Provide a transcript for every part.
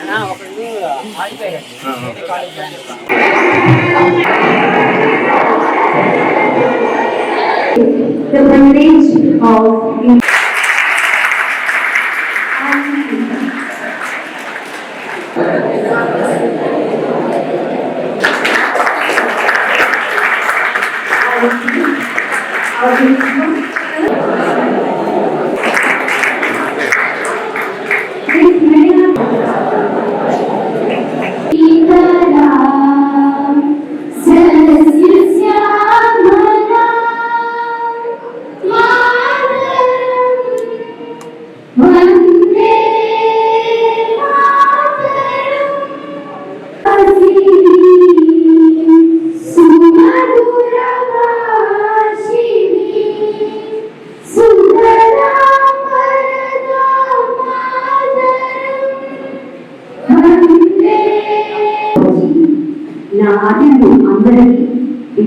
ప్రతి ఎమ్మెల్యే కింద the privilege of వందే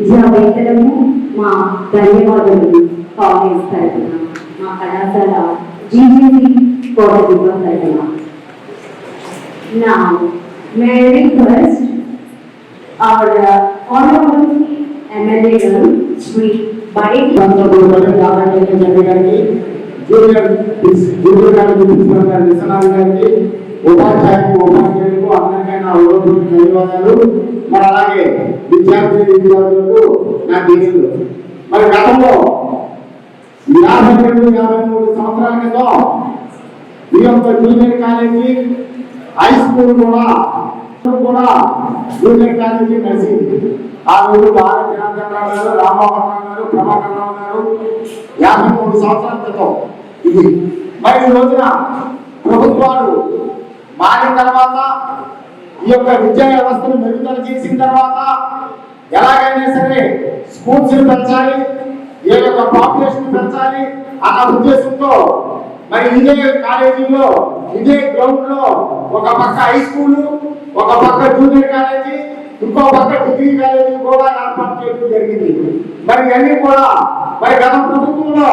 విద్యావేత్తలకు మా ధన్యవాదాలు కాంగ్రెస్ తరఫున మా కళాశాల జీజీసీ కోటగుప్పం తరఫున Now, may I request our uh, honorable MLA, Sri Bari junior junior గారికి ప్రిన్సిపల్ గారు విశ్వనాథ్ గారికి ఉపాధ్యాయులకు ఉపాధ్యాయులకు అందరికీ నా ధన్యవాదాలు. మరి అలాగే విద్యార్థి విద్యార్థులకు నా దీనులు మరి గతంలో యాభై రెండు యాభై మూడు సంవత్సరాల క్రితం ఈ యొక్క జూనియర్ కాలేజీ హై స్కూల్ కూడా కూడా జూనియర్ కాలేజీ నడిచింది. ఆ రోజు బాల జనార్దనరావు గారు రామమోహన్ గారు ప్రభాకర్ రావు గారు యాభై మూడు సంవత్సరాల క్రితం. ఇది మరి ఈ రోజున ప్రభుత్వాలు మారిన తర్వాత ఈ యొక్క విద్యా వ్యవస్థను మెరుగుదల చేసిన తర్వాత ఎలాగైనా సరే స్కూల్స్ పెంచాలి ఈ యొక్క పాపులేషన్ పెంచాలి అన్న ఉద్దేశంతో మరి ఇదే కాలేజీలో ఇదే గ్రౌండ్లో ఒక పక్క హై స్కూల్ ఒక పక్క జూనియర్ కాలేజీ ఇంకో పక్క డిగ్రీ కాలేజీ కూడా ఏర్పాటు చేయడం జరిగింది. మరి ఇవన్నీ కూడా మరి గత ప్రభుత్వంలో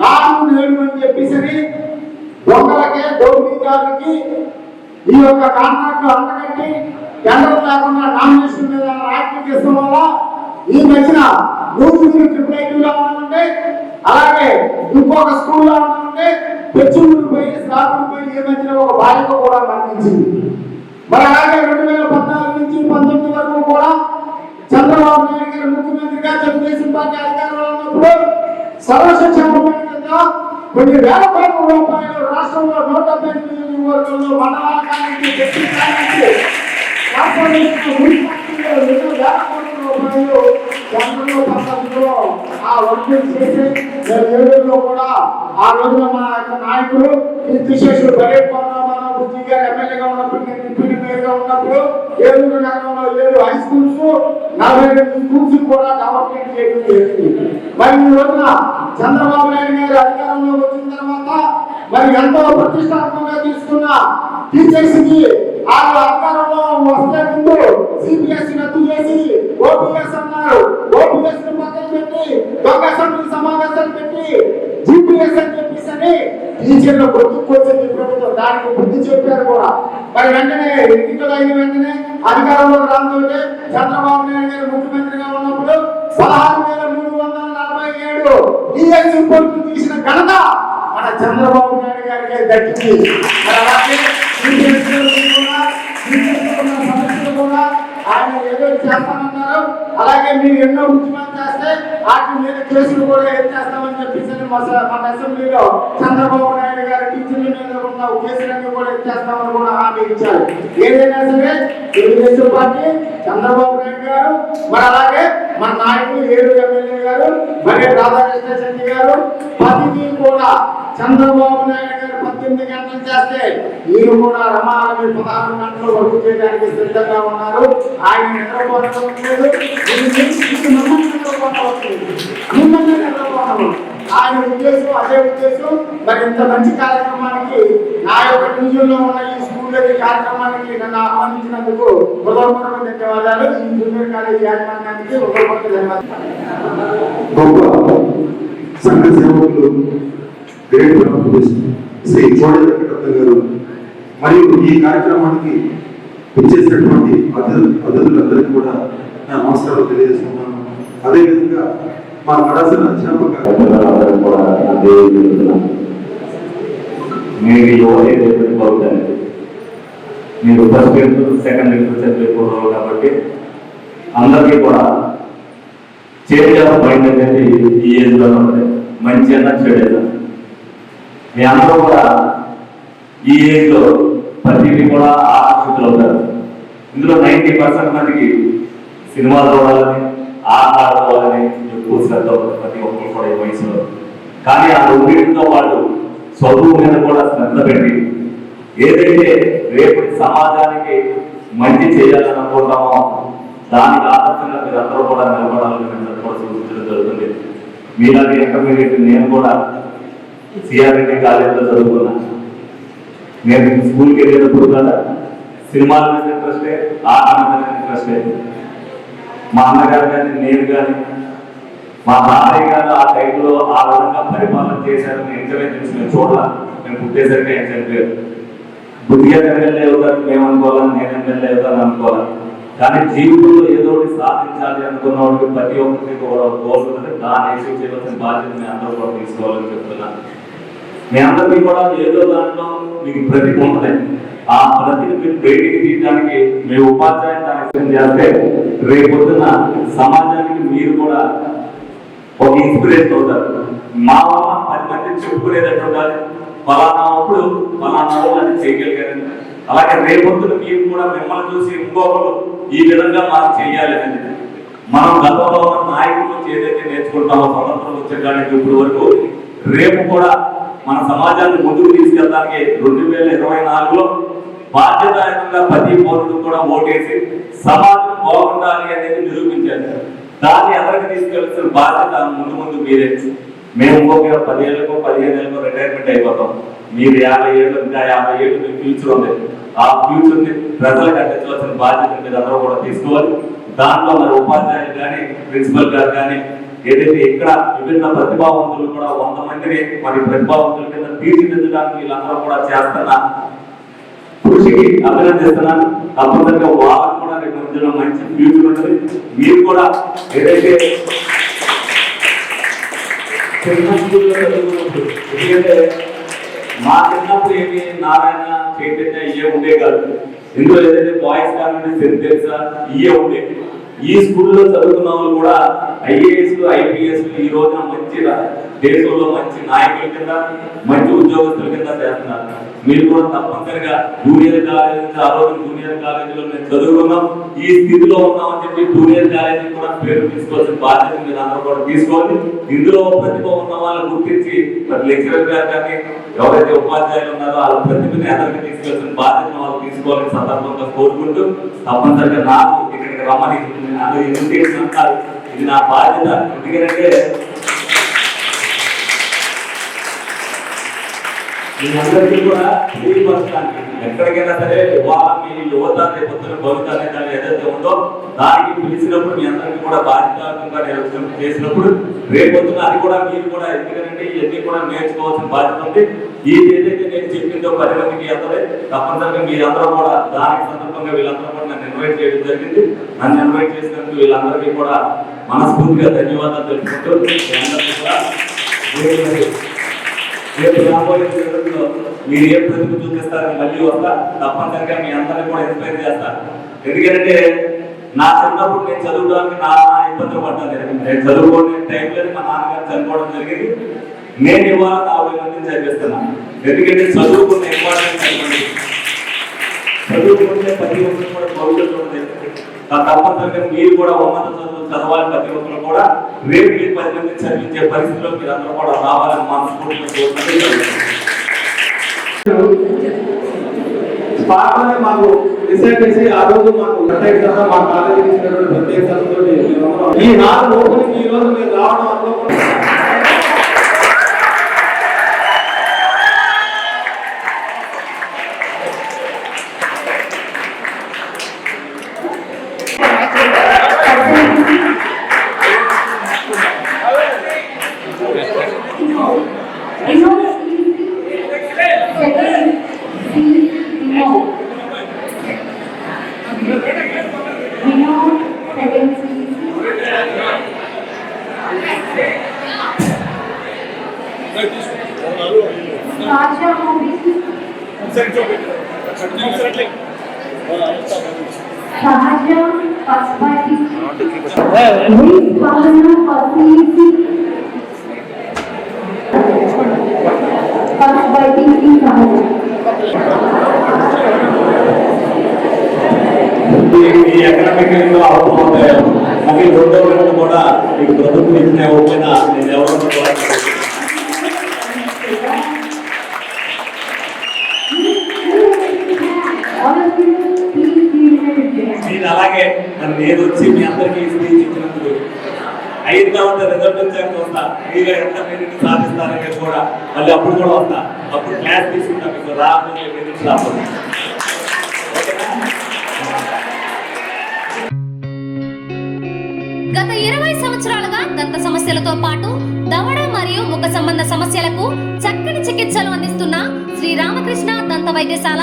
నాలుగు నేడు అని చెప్పేసి దొంగలకే దౌర్జన్యాలకి ఈ యొక్క కాంట్రాక్ట్ అంతకట్టి టెండర్ లేకుండా నామినేషన్ మీద రాజకీయం చేసిన వల్ల ఈ మధ్యన నూరు ట్రిపుల్ ఐటీలో ఉన్నామంటే అలాగే ఇంకొక స్కూల్లో ఉన్నామంటే పెచ్చులు పోయి స్లాబులు పోయి ఈ మధ్యన ఒక బాలిక కూడా మరణించింది మరి అలాగే రెండు వేల పద్నాలుగు నుంచి పంతొమ్మిది వరకు కూడా చంద్రబాబు నాయుడు గారు ముఖ్యమంత్రిగా తెలుగుదేశం పార్టీ అధికారంలో ఉన్నప్పుడు సర్వశిక్షణ కొన్ని వేల కోట్ల రూపాయలు రాష్ట్రంలో నూట డెబ్బై నియోజకవర్గంలో మండలాల కానించి డిస్ట్రిక్ట్ కానించి రూపాయలు ఆ వర్క్ చేసి నేను ఏలూరులో కూడా ఆ రోజున మా యొక్క నాయకులు కీర్తిశేషులు బరేట్ పవన్ బుద్ధి గారు ఎమ్మెల్యేగా ఉన్నప్పుడు నేను డిప్యూటీ మేయర్గా ఉన్నప్పుడు ఏలూరు నగరంలో ఏడు హై స్కూల్స్ నలభై రెండు స్కూల్స్ కూడా డెవలప్మెంట్ చేయడం జరిగింది. మరి ఈ రోజున చంద్రబాబు నాయుడు గారు అధికారంలో వచ్చిన తర్వాత మరి ఎంతో ప్రతిష్టాత్మకంగా తీసుకున్న టీచర్స్కి వాళ్ళు అధికారంలో వస్తే ముందు సిపిఎస్ రద్దు చేసి ఓపీఎస్ అన్నారు. ఓపీఎస్ పక్కన పెట్టి దొంగ అసెంబ్లీ సమావేశాలు పెట్టి జిపిఎస్ అని చెప్పేసి అని టీచర్లు కొట్టుకొచ్చింది ప్రభుత్వం దానికి బుద్ధి చెప్పారు కూడా. మరి వెంటనే ఎన్నికలు అయిన వెంటనే అధికారంలో రానుంటే చంద్రబాబు నాయుడు గారు ముఖ్యమంత్రిగా ఉన్నప్పుడు పదహారు వేల మూడు వందల డిఎస్ రిపోర్ట్ తీసిన ఘనత మన చంద్రబాబు నాయుడు గారికి దక్కింది. అలాగే ఆయన ఏదో చేస్తామన్నారు అలాగే మీరు ఎన్నో ఉద్యమాలు చేస్తే వాటి మీద కేసులు కూడా ఏం చేస్తామని చెప్పేసి మన అసెంబ్లీలో చంద్రబాబు నాయుడు మీద ఉన్న కేసులన్నీ కూడా ఎత్తేస్తామని కూడా హామీ ఇచ్చారు. ఏదైనా సరే తెలుగుదేశం పార్టీ చంద్రబాబు నాయుడు గారు మరి అలాగే మన నాయకులు ఏడు ఎమ్మెల్యే గారు మరి రాధాకృష్ణ శెట్టి గారు పదికి కూడా చంద్రబాబు నాయుడు గారు పద్దెనిమిది గంటలు చేస్తే మీరు కూడా రమారమి పదహారు గంటలు వర్క్ చేయడానికి సిద్ధంగా ఉన్నారు. ఆయన నిద్రపోవడం లేదు. ఇది మిమ్మల్ని నిద్రపోవడం ఆయన ఉద్దేశం అదే ఉద్దేశం మరి ఇంత మంచి కార్యక్రమానికి నా యొక్క డివిజన్లో ఉన్న ఈ స్కూల్లో కార్యక్రమానికి నన్ను ఆహ్వానించినందుకు హృదయపూర్వక ధన్యవాదాలు ఈ జూనియర్ కాలేజ్ యాజమాన్యానికి హృదయపూర్వక ధన్యవాదాలు గొప్ప సంఘ సేవకులు గ్రేట్ శ్రీ చోడల గారు మరియు ఈ కార్యక్రమానికి వచ్చేసినటువంటి అతిథులందరికీ కూడా నా నమస్కారాలు తెలియజేస్తున్నాను అదేవిధంగా మా కళాశాల మీరు యువత ఏదైతే బాగుందండి మీరు ఫస్ట్ ఇయర్ సెకండ్ ఇయర్ చదివిపోతారు కాబట్టి అందరికీ కూడా చేంజ్ ఆఫ్ మైండ్ అనేది ఈ ఏజ్లో లో మంచి అన్న చెడేదా? మీ అందరూ కూడా ఈ ఏజ్లో ప్రతిదీ కూడా ఆకర్షితులు అవుతారు. ఇందులో నైంటీ పర్సెంట్ మందికి సినిమాలు చూడాలని ఆట ఆడుకోవాలని ఎక్కువ శ్రద్ధ ప్రతి ఒక్కరు కూడా ఈ వయసులో. కానీ ఆ రెండింటితో వాళ్ళు చదువు మీద కూడా శ్రద్ధ పెట్టి ఏదైతే రేపు సమాజానికి మంచి చేయాలని అనుకుంటామో దానికి ఆదర్శంగా మీరు అందరూ కూడా నిలబడాలని కూడా సూచించడం జరుగుతుంది. మీలాంటి ఇంటర్మీడియట్ నేను కూడా సిఆర్ఎండి కాలేజీలో చదువుకున్నా. నేను స్కూల్కి వెళ్ళేటప్పుడు కూడా సినిమాల మీద ఇంట్రెస్టే ఆట మీద ఇంట్రెస్టే. మా అన్నగారు కానీ నేను కానీ మా తాతయ్య గారు ఆ టైంలో ఆ విధంగా పరిపాలన చేశారు ఎంకరేజ్ చేసి మేము చూడాలి మేము పుట్టేసరికి ఆయన చనిపోయారు బుద్ధిగా ఎమ్మెల్యే అవుతారు మేము అనుకోవాలని నేను ఎమ్మెల్యే అవుతాను అనుకోవాలి? కానీ జీవితంలో ఏదో ఒకటి సాధించాలి అనుకున్న వాళ్ళకి ప్రతి ఒక్కరికి కూడా కోరుకుంటే గోల్ వేసి దాన్ని అచీవ్ చేయవలసిన బాధ్యత మీ అందరూ కూడా తీసుకోవాలని చెప్తున్నాను మీ అందరికీ కూడా ఏదో దాంట్లో మీకు ప్రతిభ ఉంటుంది. ఆ ప్రతిని మీరు బయటికి తీయడానికి మీ ఉపాధ్యాయులు దానికి చేస్తే రేపొద్దున సమాజానికి మీరు కూడా ఒక ఇన్స్పిరేషన్ అవుతారు మా వల్ల పది మంది చెప్పుకునేటట్టు ఉండాలి. ఫలానా అప్పుడు ఫలానా అది చేయగలిగారని. అలాగే రేపొద్దున మీరు కూడా మిమ్మల్ని చూసి ఇంకొకరు ఈ విధంగా మనం చేయాలి అని. మనం గతంలో ఉన్న నాయకుల నుంచి ఏదైతే నేర్చుకుంటామో స్వతంత్రం వచ్చేదానికి ఇప్పుడు వరకు రేపు కూడా మన సమాజాన్ని ముందుకు తీసుకెళ్ళడానికి రెండు వేల ఇరవై నాలుగులో బాధ్యతాయుతంగా ప్రతి పౌరుడు కూడా ఓటేసి సమాజం బాగుండాలి అనేది నిరూపించారు. దాన్ని ఎవరికి తీసుకెళ్తున్న బాధ్యత ముందు ముందు మీరే. మేము ఇంకొక పదిహేళ్ళకో పదిహేను ఏళ్ళకో రిటైర్మెంట్ అయిపోతాం. మీరు యాభై ఏళ్ళు ఇంకా యాభై ఏళ్ళు మీ ఫ్యూచర్ ఉంది ఆ ఫ్యూచర్ని ప్రజలకు అందించవలసిన బాధ్యత మీరు అందరూ కూడా తీసుకోవాలి. దాంట్లో మరి ఉపాధ్యాయులు కానీ ప్రిన్సిపల్ గారు కానీ ఏదైతే ఇక్కడ విభిన్న ప్రతిభావంతులు కూడా వంద మందిని మరి ప్రతిభావంతుల కింద తీర్చిదిద్దడానికి వీళ్ళందరూ కూడా చేస్తున్న కృషికి అభినందిస్తున్నాను తప్పనిసరిగా వాళ్ళకు కూడా రేపు రోజుల్లో మంచి ఫ్యూచర్ ఉంటుంది. మీరు కూడా ఏదైతే చిన్న స్కూల్లో చదువుకున్నప్పుడు ఎందుకంటే మా చిన్నప్పుడు ఏమి నారాయణ చైతన్య ఇవే ఉండే కాదు. ఇందులో ఏదైతే బాయ్స్ కానివ్వండి సెంట్ తెలుసా ఇవే ఉండే. ఈ స్కూల్లో చదువుకున్న వాళ్ళు కూడా ఐఏఎస్ ఐపీఎస్ ఈ రోజున మంచి దేశంలో మంచి నాయకుల కింద మంచి ఉద్యోగస్తుల కింద చేస్తున్నారు. మీరు కూడా తప్పనిసరిగా జూనియర్ కాలేజీ ఆ రోజు జూనియర్ కాలేజీలో మేము చదువుకున్నాం ఈ స్థితిలో ఉన్నామని చెప్పి జూనియర్ కాలేజీ కూడా పేరు తీసుకోవాల్సిన బాధ్యత మీరు అందరూ కూడా తీసుకోవాలి ఇందులో ప్రతిభ ఉన్న వాళ్ళని గుర్తించి మరి లెక్చరర్ గారు కానీ ఎవరైతే ఉపాధ్యాయులు ఉన్నారో వాళ్ళ ప్రతిభని అందరికీ తీసుకెళ్తున్న బాధ్యత వాళ్ళు తీసుకోవాలని సందర్భంగా కోరుకుంటూ తప్పనిసరిగా నాకు ఇక్కడికి రమ్మని నాకు ఇన్విటేషన్ అంటారు ఇది నా బాధ్యత. ఎందుకంటే అందరికీ కూడా తెలియపరచడానికి. ఎక్కడికైనా సరే వాళ్ళ మీ యువత రేపొద్దున భవిత అనేది ఏదైతే ఉందో దానికి పిలిచినప్పుడు మీ అందరికీ కూడా బాధ్యతాత్మకంగా నిర్వహణ చేసినప్పుడు రేపొద్దున అది కూడా మీరు కూడా ఎందుకంటే ఇవన్నీ కూడా నేర్చుకోవాల్సిన బాధ్యత ఉంది. ఈ ఏదైతే నేను చెప్పిందో పది మందికి అందరే తప్పనిసరిగా మీరందరూ కూడా దానికి సందర్భంగా వీళ్ళందరూ కూడా నన్ను ఇన్వైట్ చేయడం జరిగింది. నన్ను ఇన్వైట్ చేసినందుకు వీళ్ళందరికీ కూడా మనస్ఫూర్తిగా ధన్యవాదాలు తెలుపుకుంటూ మీ అందరికీ కూడా దేవుని రేపు రాబోయే రోజుల్లో మీరు ఏ ప్రతిభ చూపిస్తారని మళ్ళీ వస్తా. తప్పనిసరిగా మీ అందరినీ కూడా ఇన్స్పైర్ చేస్తారు ఎందుకంటే నా చిన్నప్పుడు నేను చదువుకోవడానికి నా నాన్న ఇబ్బందులు పడ్డాను నేను చదువుకునే టైంలోనే మా నాన్నగారు చనిపోవడం జరిగింది. నేను ఇవాళ నలభై మందిని చదివిస్తున్నాను ఎందుకంటే చదువుకున్న ఇంపార్టెన్స్ చదువుకుంటే ప్రతి ఒక్కరు కూడా భవిష్యత్తు తప్పనిసరిగా మీరు కూడా ఉన్నత చదువులు చదవాలి ప్రతి ఒక్కరు కూడా రేపు ఈ పది మంది చదివించే పరిస్థితిలో మీరు అందరూ కూడా రావాలని మనస్ఫూర్తిగా కోరుకుంటున్నాను. మాకు డిసైడ్ చేసి ఆ రోజు మాకు ప్రత్యేకంగా మా కాలేజీ ఇచ్చినటువంటి ప్రత్యేక ఈ నాలుగు ఓపెనింగ్ ఈ రోజు మీరు రావడం అనుకోకుండా ఈ ఈ ఎకనామిక్లో అవసరం ఉంటాయో అవి రెండో రెండు కూడా మీకు ప్రభుత్వం ఇచ్చిన ఓపెన్ నేను ఎవరో కూడా All of you, please be remembered. నేను అలాగే మరి నేను వచ్చి మీ అందరికీ స్పీచ్ ఇచ్చినందుకు అయిన తర్వాత రిజల్ట్ వచ్చాక వస్తా. మీరు ఎంత మెరిట్ సాధిస్తారనేది కూడా మళ్ళీ అప్పుడు కూడా వస్తా. అప్పుడు క్లాస్ తీసుకుంటా మీకు రాబోయే మెరిట్ రాబోయే గత ఇరవై సంవత్సరాలుగా దంత సమస్యలతో పాటు దవడ మరియు ముఖ సంబంధ సమస్యలకు చక్కని చికిత్సలు అందిస్తున్న శ్రీ రామకృష్ణ దంత వైద్యశాల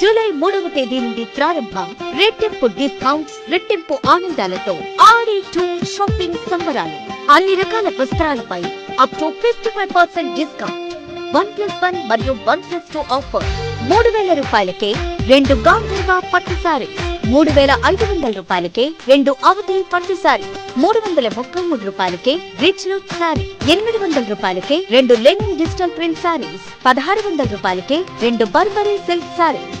జూలై మూడవ తేదీ నుండి ప్రారంభం రెట్టింపు డిస్కౌంట్స్ రెట్టింపు ఆనందాలతో ఆడి టూ షాపింగ్ సంబరాలు. అన్ని రకాల వస్త్రాలపై up to fifty five percent discount one plus one మరియు వన్ ప్లస్ టూ ఆఫర్ మూడు వేల రూపాయలకే రెండు గాంధర్వ పట్టు సారీ మూడు వేల ఐదు వందల రూపాయలకే రెండు అవధి పట్టు సారీ మూడు వందల ముప్పై మూడు రూపాయలకే రిచ్ లుక్ సారీ ఎనిమిది వందల రూపాయలకే రెండు లెనిన్ డిజిటల్ ప్రింట్ సారీస్ పదహారు వందల రూపాయలకే రెండు బర్బరీ సిల్క్ సారీస్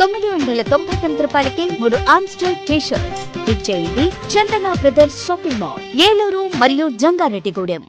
తొమ్మిది వందల తొంభై తొమ్మిది రూపాయలకి మూడు ఆమ్స్టర్ టీ షర్ట్స్ ఇచ్చేయండి Chandana brothers shopping mall Eluru మరియు జంగారెడ్డిగూడెం.